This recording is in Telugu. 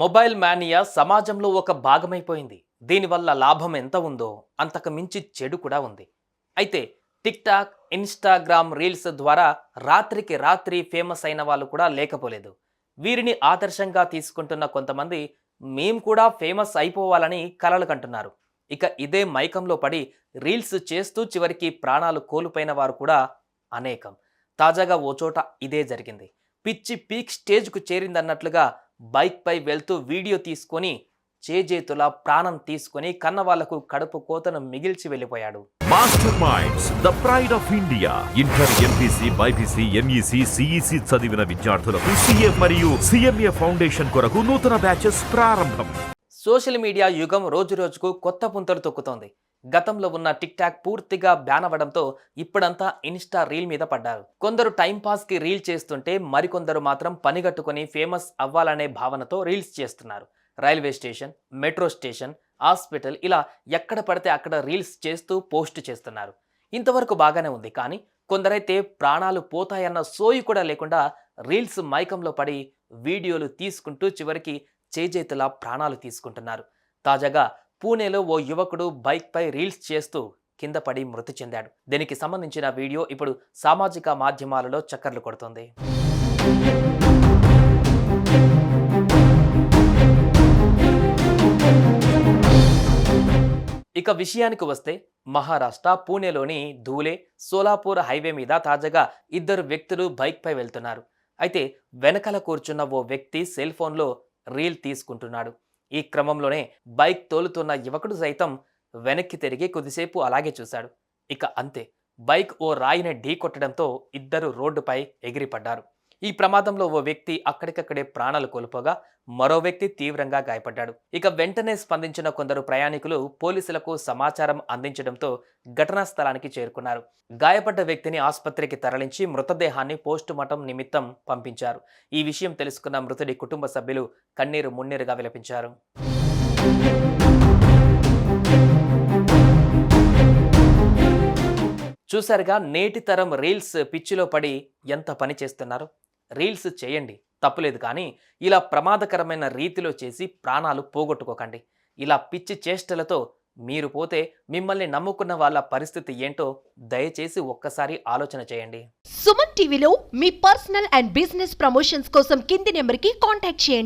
మొబైల్ మానియా సమాజంలో ఒక భాగమైపోయింది. దీనివల్ల లాభం ఎంత ఉందో అంతకు మించి చెడు కూడా ఉంది. అయితే టిక్ టాక్ ఇన్స్టాగ్రామ్ రీల్స్ ద్వారా రాత్రికి రాత్రి ఫేమస్ అయిన వాళ్ళు కూడా లేకపోలేదు. వీరిని ఆదర్శంగా తీసుకుంటున్న కొంతమంది మేం కూడా ఫేమస్ అయిపోవాలని కలలు కంటున్నారు. ఇక ఇదే మైకంలో పడి రీల్స్ చేస్తూ చివరికి ప్రాణాలు కోల్పోయిన వారు కూడా అనేకం. తాజాగా ఓ చోట ఇదే జరిగింది. పిచ్చి పీక్ స్టేజ్కు చేరిందన్నట్లుగా బైక్పై వెళ్తూ వీడియో తీసుకొని చేజేతుల ప్రాణం తీసుకొని కన్నవాళ్ళకు కడుపు కోతను మిగిల్చి వెళ్ళిపోయాడు. Master minds the pride of India inter MPC BiPC MEC CEC చదివిన విద్యార్థులకు సీఏ మరియు సిఎంఏ ఫౌండేషన్ కొరకు నూతన బ్యాచెస్ ప్రారంభం. సోషల్ మీడియా యుగం రోజురోజుకు కొత్త పుంతలు తొక్కుతోంది. గతంలో ఉన్న టిక్ టాక్ పూర్తిగా బ్యాన్ అవ్వడంతో ఇప్పుడంతా ఇన్స్టా రీల్ మీద పడ్డారు. కొందరు టైంపాస్కి రీల్ చేస్తుంటే మరికొందరు మాత్రం పనిగట్టుకుని ఫేమస్ అవ్వాలనే భావనతో రీల్స్ చేస్తున్నారు. Railway station metro station hospital ఇలా ఎక్కడ పడితే అక్కడ రీల్స్ చేస్తూ పోస్ట్ చేస్తున్నారు. ఇంతవరకు బాగానే ఉంది కానీ కొందరైతే ప్రాణాలు పోతాయన్న సోయి కూడా లేకుండా రీల్స్ మైకంలో పడి వీడియోలు తీసుకుంటూ చివరికి చేజేతులా ప్రాణాలు తీసుకుంటున్నారు. తాజాగా పూణేలో ఓ యువకుడు బైక్పై రీల్స్ చేస్తూ కింద పడి మృతి చెందాడు. దీనికి సంబంధించిన వీడియో ఇప్పుడు సామాజిక మాధ్యమాలలో చక్కర్లు కొడుతుంది. ఇక విషయానికి వస్తే మహారాష్ట్ర పూణేలోని ధూలే సోలాపూర్ హైవే మీద తాజాగా ఇద్దరు వ్యక్తులు బైక్పై వెళ్తున్నారు. అయితే వెనకల కూర్చున్న ఓ వ్యక్తి సెల్ ఫోన్లో రీల్ తీసుకుంటున్నాడు. ఈ క్రమంలోనే బైక్ తోలుతున్న యువకుడు సైతం వెనక్కి తిరిగి కొద్దిసేపు అలాగే చూశాడు. ఇక అంతే బైక్ ఓ రాయిని ఢీ కొట్టడంతో ఇద్దరు రోడ్డుపై ఎగిరిపడ్డారు. ఈ ప్రమాదంలో ఓ వ్యక్తి అక్కడికక్కడే ప్రాణాలు కోల్పోగా మరో వ్యక్తి తీవ్రంగా గాయపడ్డాడు. ఇక వెంటనే స్పందించిన కొందరు ప్రయాణికులు పోలీసులకు సమాచారం అందించడంతో ఘటనా స్థలానికి చేరుకున్నారు. గాయపడ్డ వ్యక్తిని ఆసుపత్రికి తరలించి మృతదేహాన్ని పోస్టుమార్టం నిమిత్తం పంపించారు. ఈ విషయం తెలుసుకున్న మృతుడి కుటుంబ సభ్యులు కన్నీరు మున్నీరుగా విలపించారు. చూసారుగా నేటి తరం రీల్స్ పిచ్చిలో పడి ఎంత పని చేస్తున్నారు? రీల్స్ చేయండి తప్పులేదు కానీ ఇలా ప్రమాదకరమైన రీతిలో చేసి ప్రాణాలు పోగొట్టుకోకండి. ఇలా పిచ్చి చేష్టలతో మీరు పోతే మిమ్మల్ని నమ్ముకున్న వాళ్ళ పరిస్థితి ఏంటో దయచేసి ఒక్కసారి ఆలోచన చేయండి. సుమన్ టీవీలో మీ పర్సనల్ అండ్ బిజినెస్ ప్రమోషన్స్ కోసం కింది నెంబర్కి కాంటాక్ట్ చేయండి.